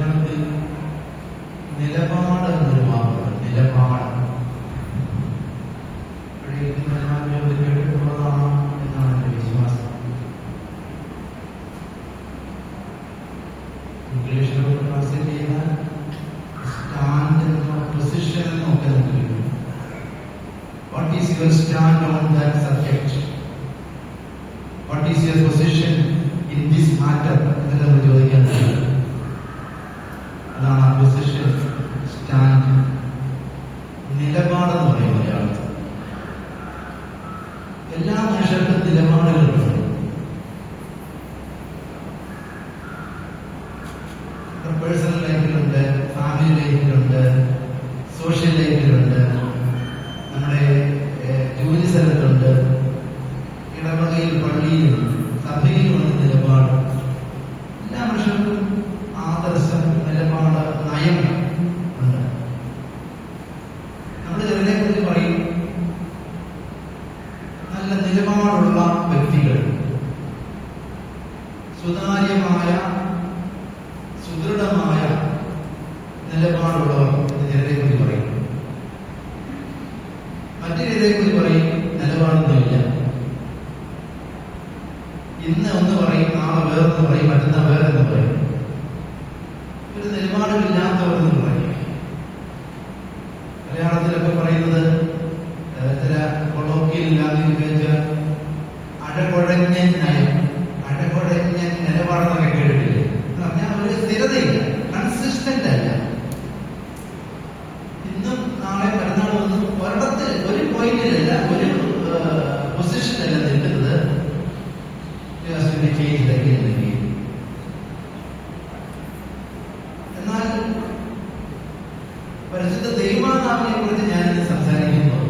മലയാളത്തിൽ നിലപാട് എന്നൊരു വാക്കുണ്ട് നിലപാട് പഴയ മലയാളം കേട്ടിട്ടുള്ളതാണ് എന്നാണ് എൻ്റെ വിശ്വാസം ഇംഗ്ലീഷിലൊക്കെ ട്രാൻസ്ലേറ്റ് ചെയ്താൽ സ്റ്റാൻഡ് എന്നോ പൊസിഷൻ എന്നോ ഒക്കെ നമുക്ക് കിട്ടും what is your stand on that subject what is your position in this matter എന്നൊക്കെ നമ്മൾ ചോദിക്കാൻ കഴിയും അതാണ് ആ പൊസിഷൻ സ്റ്റാൻഡ് നിലപാടെന്ന് എല്ലാ മനുഷ്യർക്കും നിലപാടുകളുണ്ട് പേഴ്സണൽ ലൈഫിലുണ്ട് ഫാമിലി ലൈഫിലുണ്ട് സോഷ്യൽ ലൈഫിലുണ്ട് നമ്മുടെ ജോലി സ്ഥലത്തുണ്ട്. ഇടവകയിൽ പള്ളിയിലും സഭയിലുമുണ്ട് നിലപാട് എല്ലാ മനുഷ്യർക്കും ആദർശം നിലപാട് നയം ഉണ്ട് നമ്മൾ ചിലരെ കുറിച്ച് പറയും നല്ല നിലപാടുള്ള വ്യക്തികൾ. സുതാര്യമായ സുദൃഢമായ നിലപാടുള്ളവർ എന്ന് ചിലരെ കുറിച്ച് പറയും. മറ്റു ചിലരെ കുറിച്ച് പറയും നിലപാടൊന്നുമില്ല. ഇന്ന് ഒന്ന് പറയും നാളെ വേറെന്ന് പറയും മറ്റന്നാൾ വേറെന്ന് പറയും. ഒരു നിലപാടുമില്ലാത്തവർ എന്ന് പറയും. മലയാളത്തിലൊക്കെ പറയുന്നത് അല്ല. ഒരു പോയിന്റിലല്ല ഒരു പൊസിഷനല്ല നിൽക്കുന്നത്. എന്നാൽ പരിശുദ്ധ ദൈവമാതാവിനെ കുറിച്ച് ഞാനിന്ന് സംസാരിക്കുമ്പോൾ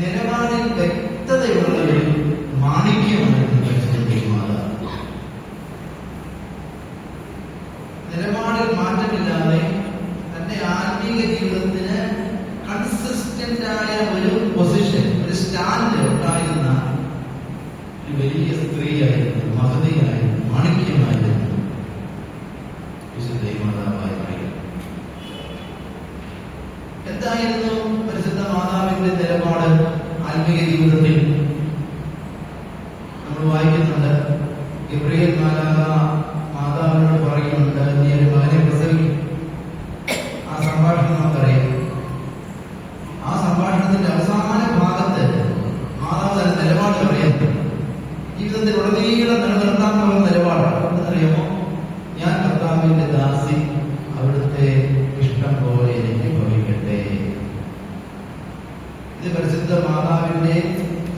നിലപാടിൽ വ്യക്തതയുള്ള ഒരു മാണിക്യമാണ് പരിശുദ്ധ ദൈവമാതാവ് നിലപാടിൽ മാറ്റമില്ലാതെ തന്റെ ആത്മീക ജീവിതത്തിന് കൺസിസ്റ്റന്റ് ആയ ഒരു പൊസിഷൻ ഒരു സ്റ്റാൻഡ് ഉണ്ടായിരുന്ന ഒരു വലിയ സ്ത്രീയായിരുന്നു മഹതിയായിരുന്നു മാണിക്യമായിരുന്നു വിശുദ്ധ ദൈവമാതാവായ എന്തായിരുന്നു പരിശുദ്ധ മാതാവിന്റെ നിലപാട് ആത്മീയ ജീവിതത്തിൽ നമ്മൾ വായിക്കുന്നുണ്ട് ഗബ്രിയേൽ മാലാക മാതാവിനോട് പറയുന്നുണ്ട് നീ ഒരു മകനെ പ്രസവിക്കും ആ സംഭാഷണം നമുക്കറിയാം ആ സംഭാഷണത്തിന്റെ അവസാന ഭാഗത്ത് മാതാവ് തന്നെ നിലപാട് പറയാം ജീവിതത്തിൽ ഉടനീളം നിലനിർത്താൻ പോകുന്ന നിലപാട് എന്നറിയാമോ ഞാൻ കർത്താവിന്റെ ദാസി അവിടുത്തെ ഇഷ്ടം പോലെ എനിക്ക് ഭവിക്കട്ടെ ഇത് പരിശുദ്ധ മാതാവിന്റെ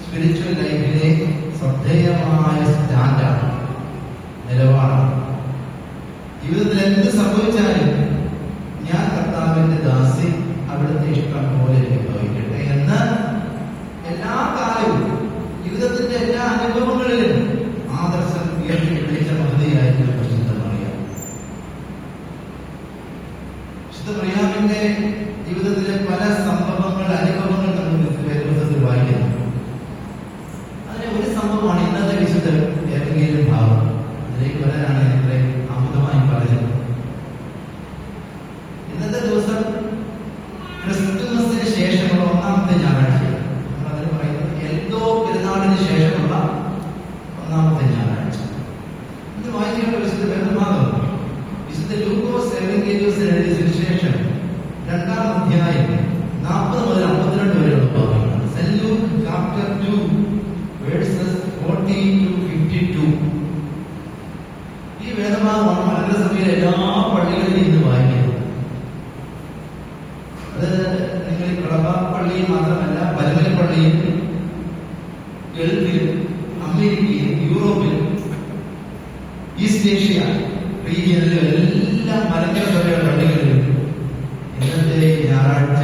സ്പിരിച്വൽ ലൈഫിലെ ശ്രദ്ധേയമായ സ്റ്റാൻഡാണ് നിലപാടാണ് ജീവിതത്തിൽ എന്ത് സംഭവിച്ചാലും ഞാൻ കർത്താവിന്റെ ദാസി അവിടുത്തെ ഇഷ്ടം പോലെ എനിക്ക് ഭവിക്കട്ടെ എന്ന് എല്ലാ കാലവും ജീവിതത്തിന്റെ എല്ലാ അനുഭവങ്ങളിലും ആദർശം ഉയർത്തി പിടിച്ച മഹതിയായിരുന്നു പരിശുദ്ധ മറിയാം ക്രിസ്തുമസിന് ശേഷമുള്ള ഒന്നാമത്തെ ഞായറാഴ്ച. മാത്രമല്ല പരുമലപ്പള്ളിയിൽ പള്ളിയിൽ ഗൾഫിലും അമേരിക്കയിലും യൂറോപ്പിലും ഈസ്റ്റ് ഏഷ്യ റീജിയനിലും എല്ലാ മലങ്കര സഭയുടെ പള്ളികളിലും ഇന്നത്തെ ഞായറാഴ്ച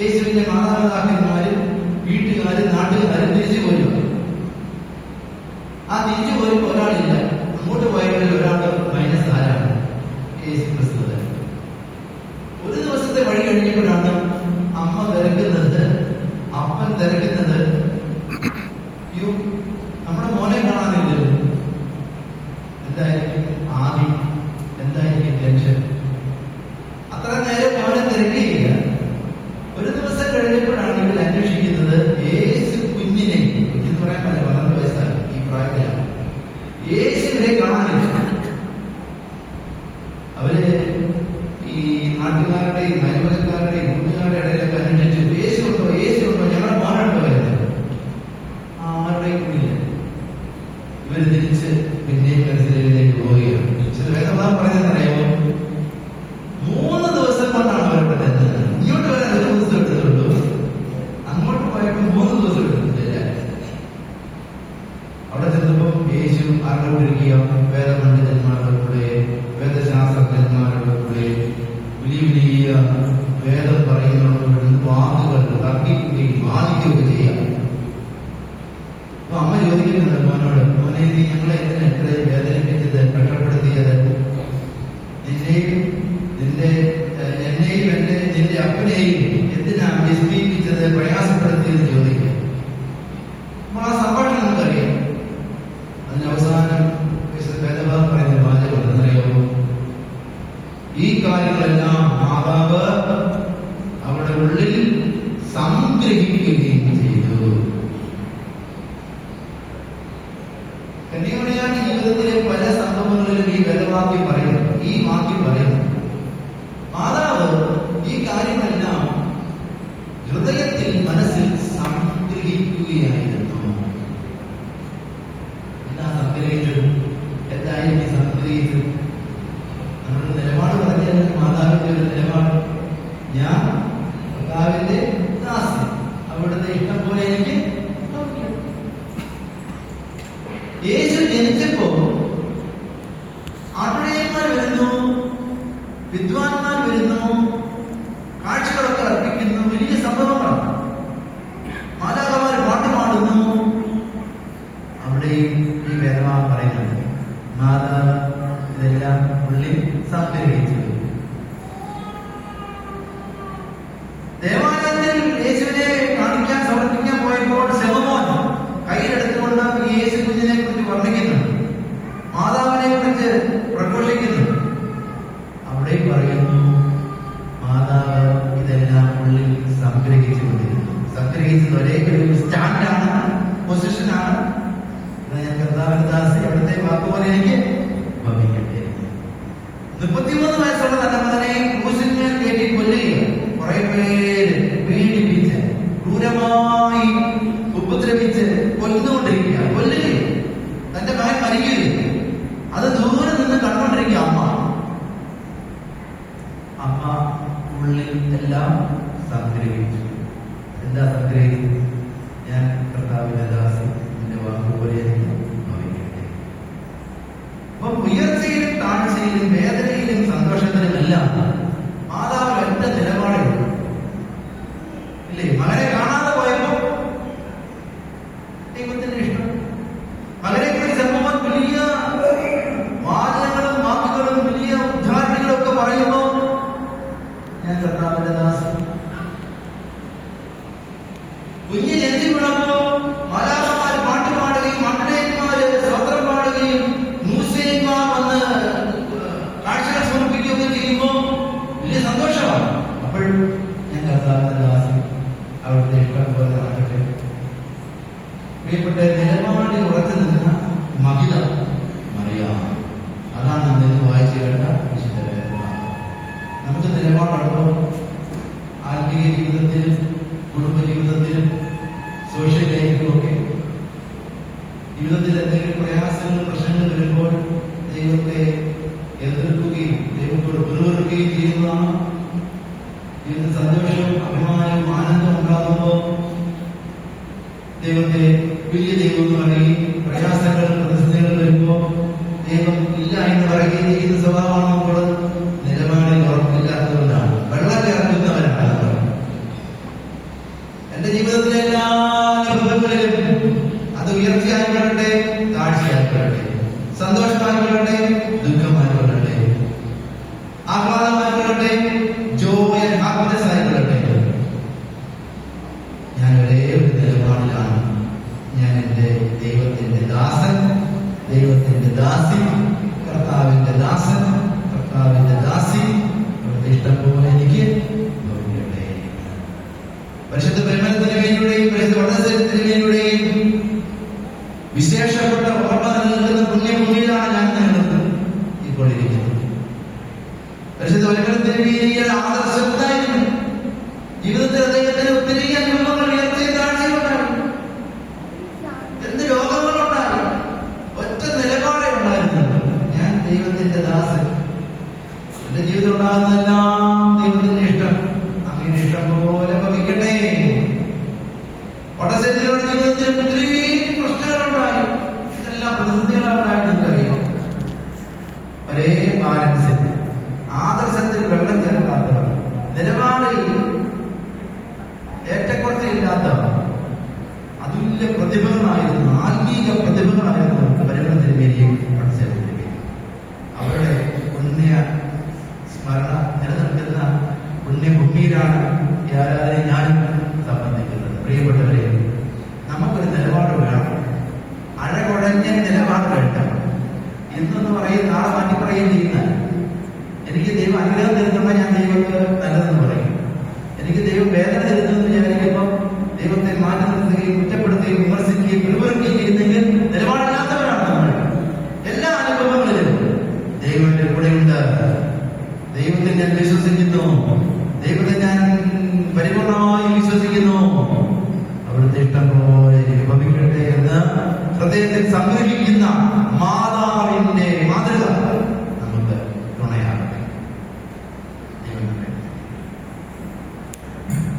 യേശുവിന്റെ മാതാപിതാക്കന്മാരും വീട്ടുകാരും നാട്ടുകാരും തിരിച്ചു പോരുക. ആ തിരിച്ചു പോരുമ്പോ ഒരാളില്ല. അങ്ങോട്ട് പോയവരിൽ ഒരാളുടെ മൈനസ് ആരാണ് യേശു ക്രിസ്തു ഒരു ദിവസത്തെ വഴി കഴിഞ്ഞപ്പോഴാണ് അമ്മ തിരക്കുന്നത് അപ്പൻ തിരക്കുന്നത് എന്റെ എന്നെയും എന്റെ നിന്റെ അപ്പനെയും എന്തിനാ വിസ്മയിപ്പിച്ചത് പ്രയാസപ്പെടുത്തിയത് ചോദിക്കും. നമ്മൾ ആ സംഭാഷണം നമുക്കറിയാം. അതിന് അവസാനം പറയുന്ന വാചകം എന്നറിയാമോ ഈ കാര്യങ്ങളെല്ലാം മാതാവ് അവരുടെ ഉള്ളിൽ സംഗ്രഹിക്കുകയും ചെയ്തു. കന്യകയുടെ ജീവിതത്തിലെ പല സംഭവങ്ങളിലും ഈ വേദവാക്യം assim. ഒരേക്കൊരു സ്റ്റാൻഡാണ് പൊസിഷനാണ് ഞാൻ കർത്താവിന്റെ ദാസി അവിടുത്തെ വാക്കുപോലെ എനിക്ക് ഭവിക്കണം എന്താ സംഗ്രഹിക്കുന്നത് പ്രിയപ്പെട്ട നിലപാടിൽ ഉറച്ചു നിന്ന മഹിത മറിയാം അതാണ് ഇന്ന് വായിച്ചു കേട്ട വിശുദ്ധ നമുക്ക് നിലപാടുണ്ടോ ആത്മീയ ജീവിതത്തിലും കുടുംബ ജീവിതത്തിലും സോഷ്യൽ ലൈഫിലും ഒക്കെ. ജീവിതത്തിൽ എന്തെങ്കിലും പ്രയാസങ്ങൾ പ്രശ്നങ്ങൾ വരുമ്പോൾ ദൈവത്തെ എതിർക്കുകയും ദൈവത്തോട് പിറുപിറുക്കുകയും ചെയ്യുന്നതാണ്. ജീവിതത്തിൽ സന്തോഷവും അഭിമാനവും ആനന്ദവും ഉണ്ടാകുമ്പോൾ ദൈവത്തെ വലിയ ദൈവം ദൈവത്തിന്റെ ദാസൻ ദൈവത്തിന്റെ ദാസി കർത്താവിന്റെ ദാസൻ കർത്താവിന്റെ ദാസി. ഇഷ്ടം പോലെ എനിക്ക് പരിശുദ്ധ പരിമലത്തിൽ Amen. ഈ ആരാധന ഞാനും സംബന്ധിക്കുന്നത്. പ്രിയപ്പെട്ടവരെ നമുക്കൊരു നിലപാട് വേണം. അഴകുഴഞ്ഞ നിലപാട് വേണ്ട എന്തെന്ന് പറയും? നാളെ മാറ്റി പറയുകയും ചെയ്യുന്ന എനിക്ക് ദൈവം അനുഗ്രഹം തരുന്നുണ്ടോ ഞാൻ ദൈവത്തെ നല്ലതെന്ന് പറയും. എനിക്ക് ദൈവം വേദന തരുന്നതെന്ന് വിചാരിക്കുമ്പോൾ ദൈവത്തെ മാറ്റി നിർത്തുകയും കുറ്റപ്പെടുത്തുകയും വിമർശിക്കുകയും പിറുപിറുക്കുകയും ചെയ്യുന്നെങ്കിൽ നിലപാടില്ലാത്തവരാണ് നമ്മൾ. എല്ലാ അനുഭവങ്ങളിലും ദൈവത്തിന്റെ കൂടെയുണ്ട്. ദൈവത്തിൽ ഞാൻ വിശ്വസിക്കുന്നു. ദൈവത്തെ ഞാൻ പരിപൂർണമായി വിശ്വസിക്കുന്നു. അവിടുത്തെ ഇഷ്ടം പോലെ എനിക്ക് എന്ന് ഹൃദയത്തിൽ സംഗ്രഹിക്കുന്ന